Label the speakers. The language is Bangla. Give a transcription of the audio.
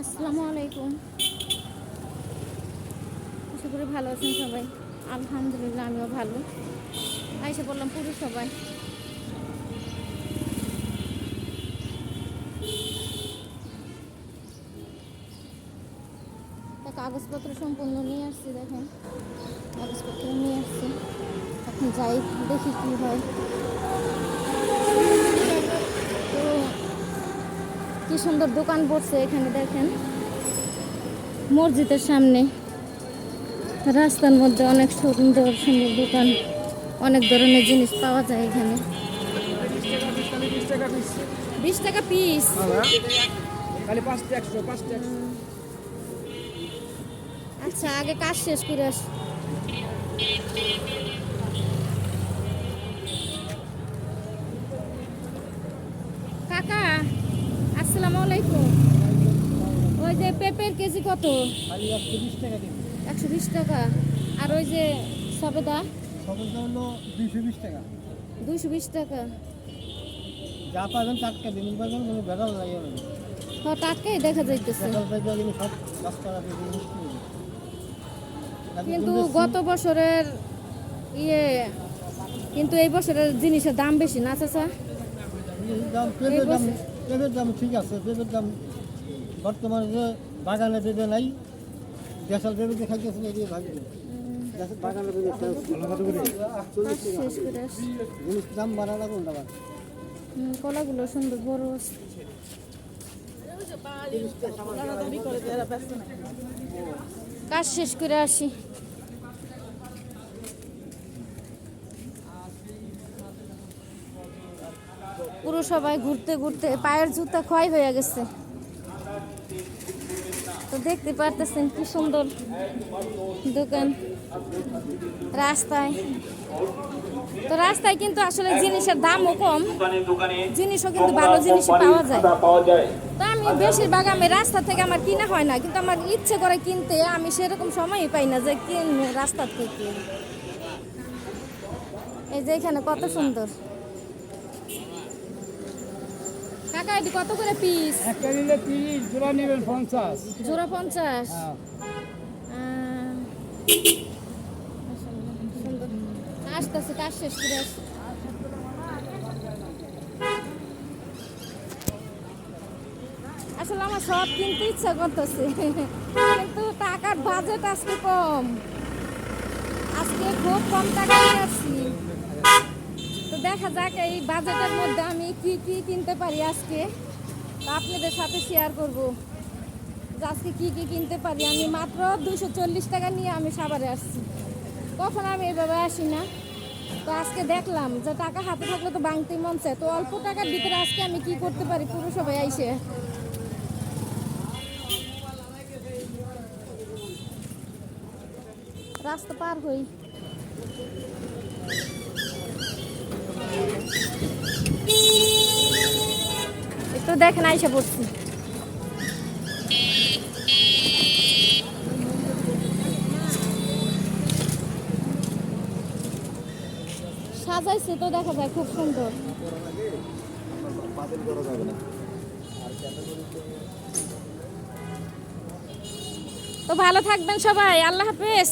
Speaker 1: আসসালামু আলাইকুম। আশা করি ভালো আছেন সবাই। আলহামদুলিল্লাহ, আমিও ভালো। আইসে বললাম পুরো সবাই কাগজপত্র সম্পূর্ণ নিয়ে আসছি, দেখেন। কাগজপত্র নিয়ে আসছি। এখন যাই, দেখি কি হয় তো কি সুন্দর দোকান বসছে এখানে দেখেন। মসজিদের সামনে। রাস্তার মধ্যে অনেক সুন্দর সুন্দর দোকান। অনেক ধরনের জিনিস পাওয়া যায় এখানে। বিশ টাকা পিস। আচ্ছা আগে কাজ শেষ করে আস কাকা আসসালামু আলাইকুম ওই যে পেঁপের কেজি কত?
Speaker 2: একশো বিশ টাকা
Speaker 1: আর ওই যে সবেদা?
Speaker 2: হলো দুইশো বিশ টাকা।
Speaker 1: দুইশো বিশ টাকা।
Speaker 2: যা পাবেন টাটকা জিনিস পাবেন কোনো ভেজাল লাগে না
Speaker 1: টাটকাই দেখা যাইতেছে।
Speaker 2: কিন্তু
Speaker 1: গত বছরের ইয়ে কিন্তু এই বছরের জিনিসের দাম বেশি না চাচা?
Speaker 2: দাম ঠিক আছে দাম বর্তমানে যে বাগানে পেঁপে নাই দেশাল যে খাইতেছে না বাগানে। পেঁপে
Speaker 1: কাজ শেষ করে আসি
Speaker 2: দাম বাড়ানো কোনটা আবার।
Speaker 1: কলাগুলো সুন্দর বড় কাজ শেষ করে আসি। পুরো সবাই ঘুরতে ঘুরতে পায়ের জুতা ক্ষয় হয়ে গেছে। তো দেখতে পারতেছেন কি সুন্দর দোকান রাস্তায়। তো রাস্তায় কিন্তু আসলে জিনিসের দামও কম। জিনিসও কিন্তু ভালো জিনিস পাওয়া যায়। তো আমি বেশিরভাগ আমি রাস্তা থেকে আমার কিনা হয় না, কিন্তু আমার ইচ্ছে করে কিনতে আমি সেরকম সময়ই পাই না যে কিনবো রাস্তা থেকে এই যে এখানে কত সুন্দর। এটি কত করে পিস
Speaker 2: একটা নিলে তিরিশ জোড়া নেবেন পঞ্চাশ।
Speaker 1: জোড়া পঞ্চাশ।
Speaker 2: হ্যাঁ।
Speaker 1: আহ, সুন্দর আসতেছে কাজ শেষ করে আসলে আমার সব কিনতে ইচ্ছা করতেছে। কিন্তু টাকার বাজেট আজকে কম। আজকে খুব কম টাকা দেখা যাক এই বাজেটের মধ্যে আমি কি কি কিনতে পারি আজকে। আপনাদের সাথে শেয়ার করব। আজকে কি কি কিনতে পারি? আমি মাত্র দুশো চল্লিশ টাকা নিয়ে আমি সাবারে আসছি। কখন আমি এভাবে আসি না? তো আজকে দেখলাম যে টাকা হাতে থাকলে তো বাংতেই মন চায়। তো অল্প টাকার ভিতরে আজকে আমি কি করতে পারি? পুরো সবাই আইসে। রাস্তা পার হই। দেখেন, আইসা পড়ছি। সাজাইছে তো, দেখা যায়, খুব সুন্দর। তো ভালো থাকবেন সবাই, আল্লাহ হাফেজ।